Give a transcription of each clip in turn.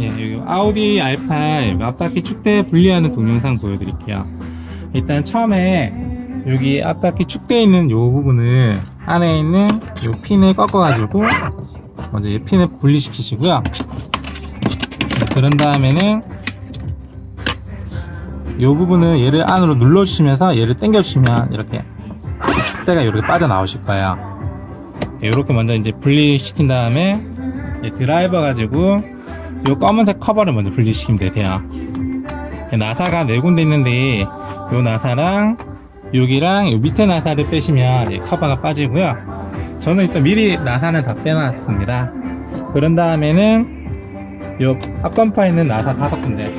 예, 여기 아우디 R8 앞바퀴 축대 분리하는 동영상 보여드릴게요. 일단 처음에 여기 앞바퀴 축대에 있는 요 부분을 안에 있는 요 핀을 꺾어가지고 먼저 이 핀을 분리시키시고요. 네, 그런 다음에는 요 부분을 얘를 안으로 눌러주시면서 얘를 당겨주시면 이렇게 축대가 이렇게 빠져나오실 거예요. 이렇게 먼저 이제 분리시킨 다음에 이 드라이버 가지고 요 검은색 커버를 먼저 분리시키면 되세요. 나사가 네 군데 있는데 요 나사랑 여기랑 요 밑에 나사를 빼시면 이 커버가 빠지고요. 저는 일단 미리 나사는 다 빼놨습니다. 그런 다음에는 요 앞범퍼에 있는 나사 다섯 군데,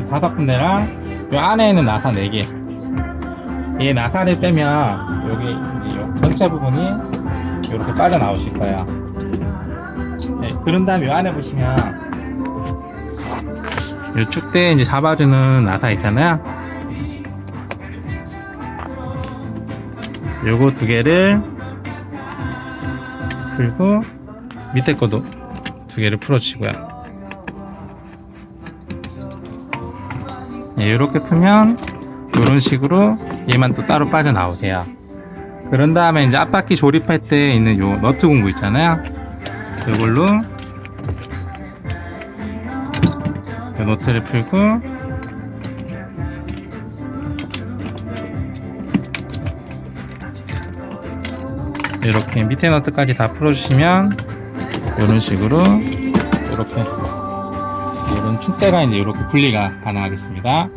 이 다섯 군데랑 요 안에 있는 나사 네 개. 이 나사를 빼면 여기 요 전체 부분이 이렇게 빠져나오실 거예요. 네, 그런 다음에 요 안에 보시면 요 축대 이제 잡아주는 나사 있잖아요. 요거 두 개를 풀고 밑에 것도 두 개를 풀어주시고요. 네, 이렇게 풀면 이런 식으로 얘만 또 따로 빠져나오세요. 그런 다음에 이제 앞바퀴 조립할 때 있는 요 너트 공구 있잖아요. 이걸로 노트를 풀고 이렇게 밑에 너트까지 다 풀어주시면 이런 식으로 이렇게 이런 축대가 이제 이렇게 분리가 가능하겠습니다.